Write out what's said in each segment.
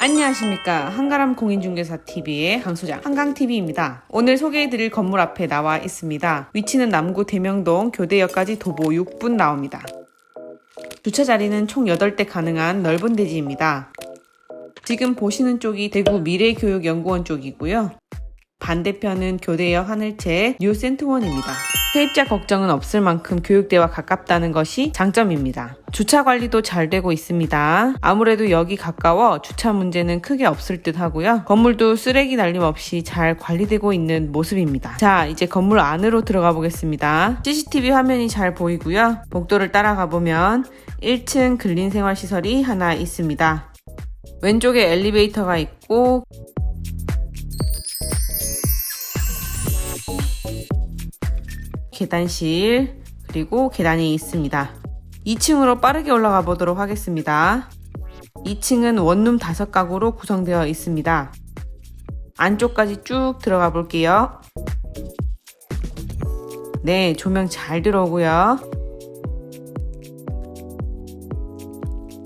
안녕하십니까 한가람 공인중개사 TV의 강소장 한강TV입니다. 오늘 소개해드릴 건물 앞에 나와 있습니다. 위치는 남구 대명동 교대역까지 도보 6분 나옵니다. 주차 자리는 총 8대 가능한 넓은 대지입니다. 지금 보시는 쪽이 대구 미래교육연구원 쪽이고요. 반대편은 교대역 하늘채 뉴센트원입니다. 세입자 걱정은 없을 만큼 교육대와 가깝다는 것이 장점입니다. 주차 관리도 잘 되고 있습니다. 아무래도 여기 가까워 주차 문제는 크게 없을 듯 하고요. 건물도 쓰레기 날림 없이 잘 관리되고 있는 모습입니다. 자, 이제 건물 안으로 들어가 보겠습니다. CCTV 화면이 잘 보이고요. 복도를 따라가 보면 1층 근린생활시설이 하나 있습니다. 왼쪽에 엘리베이터가 있고 계단실 그리고 계단이 있습니다. 2층으로 빠르게 올라가 보도록 하겠습니다. 2층은 원룸 5가구로 구성되어 있습니다. 안쪽까지 쭉 들어가 볼게요. 네, 조명 잘 들어오고요.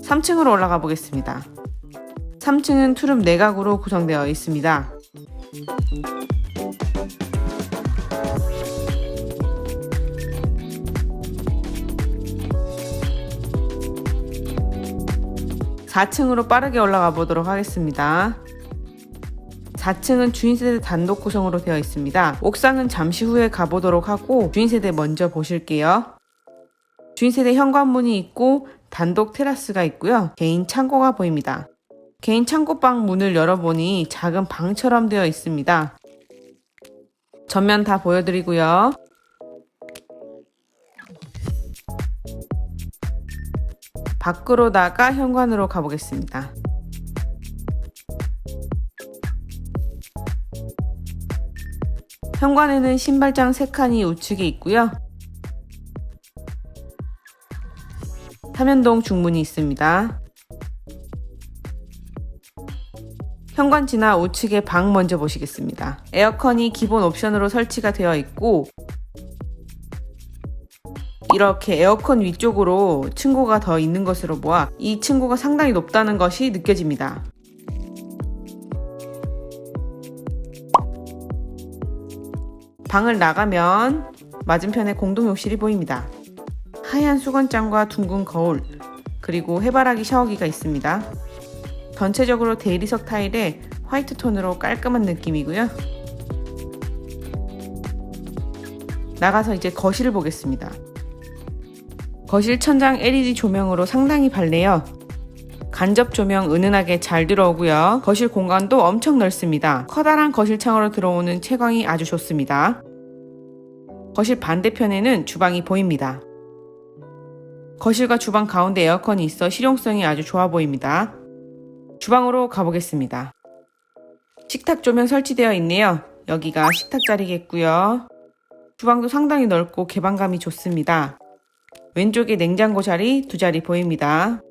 3층으로 올라가 보겠습니다. 3층은 투룸 4가구로 구성되어 있습니다. 4층으로 빠르게 올라가 보도록 하겠습니다. 4층은 주인세대 단독 구성으로 되어 있습니다. 옥상은 잠시 후에 가보도록 하고 주인세대 먼저 보실게요. 주인세대 현관문이 있고 단독 테라스가 있고요. 개인 창고가 보입니다. 개인 창고방 문을 열어보니 작은 방처럼 되어 있습니다. 전면 다 보여드리고요. 밖으로 나가 현관으로 가보겠습니다. 현관에는 신발장 3칸이 우측에 있고요. 삼연동 중문이 있습니다. 현관 지나 우측에 방 먼저 보시겠습니다. 에어컨이 기본 옵션으로 설치가 되어 있고 이렇게 에어컨 위쪽으로 층고가 더 있는 것으로 보아 이 층고가 상당히 높다는 것이 느껴집니다. 방을 나가면 맞은편에 공동욕실이 보입니다. 하얀 수건장과 둥근 거울, 그리고 해바라기 샤워기가 있습니다. 전체적으로 대리석 타일에 화이트 톤으로 깔끔한 느낌이고요. 나가서 이제 거실을 보겠습니다. 거실 천장 LED 조명으로 상당히 밝네요. 간접 조명 은은하게 잘 들어오고요. 거실 공간도 엄청 넓습니다. 커다란 거실 창으로 들어오는 채광이 아주 좋습니다. 거실 반대편에는 주방이 보입니다. 거실과 주방 가운데 에어컨이 있어 실용성이 아주 좋아 보입니다. 주방으로 가보겠습니다. 식탁 조명 설치되어 있네요. 여기가 식탁 자리겠고요. 주방도 상당히 넓고 개방감이 좋습니다. 왼쪽에 냉장고 자리 두 자리 보입니다.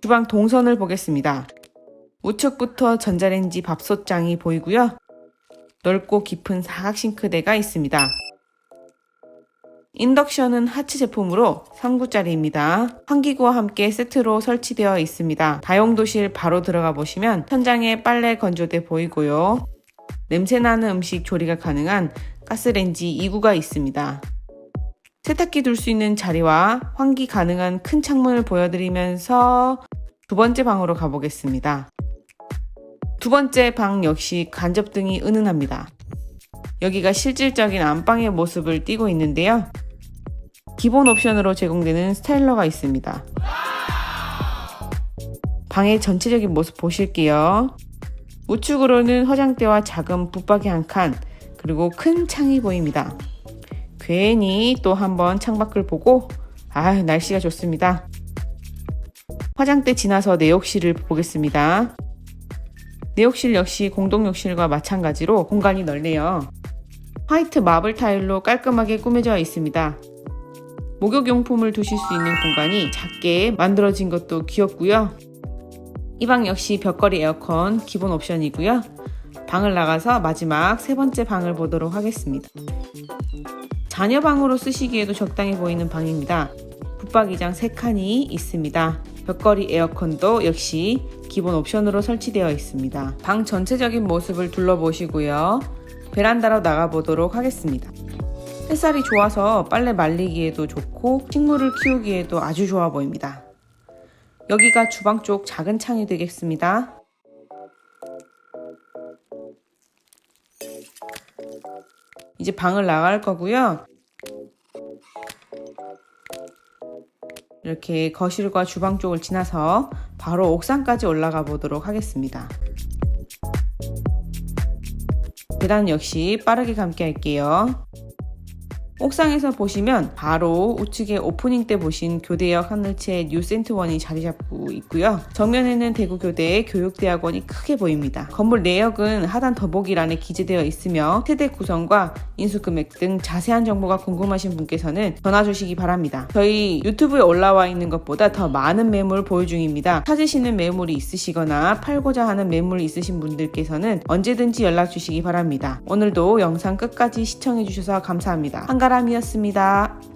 주방 동선을 보겠습니다. 우측부터 전자레인지 밥솥장이 보이고요. 넓고 깊은 사각 싱크대가 있습니다. 인덕션은 하츠 제품으로 3구짜리입니다. 환기구와 함께 세트로 설치되어 있습니다. 다용도실 바로 들어가 보시면 현장에 빨래 건조대 보이고요. 냄새나는 음식 조리가 가능한 가스레인지 2구가 있습니다. 세탁기 둘 수 있는 자리와 환기 가능한 큰 창문을 보여드리면서 두 번째 방으로 가보겠습니다. 두 번째 방 역시 간접등이 은은합니다. 여기가 실질적인 안방의 모습을 띠고 있는데요. 기본 옵션으로 제공되는 스타일러가 있습니다. 방의 전체적인 모습 보실게요. 우측으로는 화장대와 작은 붙박이 한 칸, 그리고 큰 창이 보입니다. 괜히 또 한번 창밖을 보고 아 날씨가 좋습니다. 화장대 지나서 내욕실을 보겠습니다. 내욕실 역시 공동욕실과 마찬가지로 공간이 넓네요. 화이트 마블 타일로 깔끔하게 꾸며져 있습니다. 목욕용품을 두실 수 있는 공간이 작게 만들어진 것도 귀엽고요. 이 방 역시 벽걸이 에어컨 기본 옵션이고요. 방을 나가서 마지막 세 번째 방을 보도록 하겠습니다. 자녀 방으로 쓰시기에도 적당히 보이는 방입니다. 붙박이장 3칸이 있습니다. 벽걸이 에어컨도 역시 기본 옵션으로 설치되어 있습니다. 방 전체적인 모습을 둘러보시고요. 베란다로 나가보도록 하겠습니다. 햇살이 좋아서 빨래 말리기에도 좋고 식물을 키우기에도 아주 좋아 보입니다. 여기가 주방 쪽 작은 창이 되겠습니다. 이제 방을 나갈 거고요. 이렇게 거실과 주방 쪽을 지나서 바로 옥상까지 올라가 보도록 하겠습니다. 계단 역시 빠르게 감게 할게요. 옥상에서 보시면 바로 우측에 오프닝 때 보신 교대역 하늘채 뉴센트원이 자리 잡고 있고요. 정면에는 대구교대의 교육대학원이 크게 보입니다. 건물 내역은 하단 더보기란에 기재되어 있으며 세대 구성과 인수금액 등 자세한 정보가 궁금하신 분께서는 전화 주시기 바랍니다. 저희 유튜브에 올라와 있는 것보다 더 많은 매물 보유 중입니다. 찾으시는 매물이 있으시거나 팔고자 하는 매물이 있으신 분들께서는 언제든지 연락 주시기 바랍니다. 오늘도 영상 끝까지 시청해 주셔서 감사합니다. 한가람이었습니다.